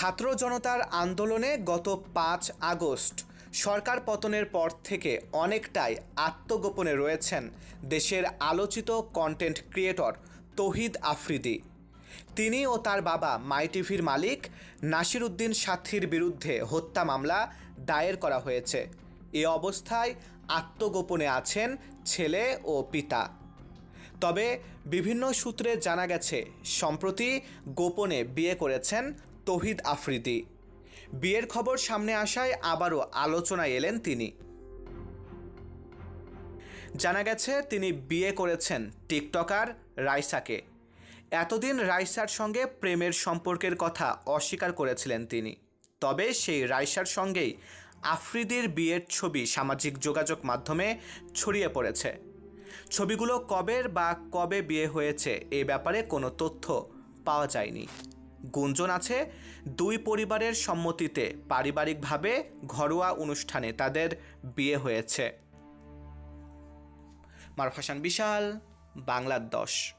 ছাত্র জনতার আন্দোলনে গত পাঁচ আগস্ট সরকার পতনের পর থেকে অনেকটাই আত্মগোপনে রয়েছেন দেশের আলোচিত কন্টেন্ট ক্রিয়েটর তহিদ আফ্রিদি। তিনি ও তার বাবা মাই টিভির মালিক নাসির উদ্দিন সাথীর বিরুদ্ধে হত্যা মামলা দায়ের করা হয়েছে। এ অবস্থায় আত্মগোপনে আছেন ছেলে ও পিতা। তবে বিভিন্ন সূত্রে জানা গেছে, সম্প্রতি গোপনে বিয়ে করেছেন তহিদ আফ্রিদি। বিয়ের খবর সামনে আসায় আবারও আলোচনায় এলেন তিনি। জানা গেছে, তিনি বিয়ে করেছেন টিকটকার রাইসাকে। এতদিন রাইসার সঙ্গে প্রেমের সম্পর্কের কথা অস্বীকার করেছিলেন তিনি। তবে সেই রাইসার সঙ্গেই আফ্রিদির বিয়ের ছবি সামাজিক যোগাযোগ মাধ্যমে ছড়িয়ে পড়েছে। ছবিগুলো কবের বা কবে বিয়ে হয়েছে এ ব্যাপারে কোনো তথ্য পাওয়া যায়নি। গুঞ্জন আছে দুই পরিবারের সম্মতিতে পারিবারিকভাবে ঘরোয়া অনুষ্ঠানে তাদের বিয়ে হয়েছে। মারফাসান বিশাল, বাংলার দশ।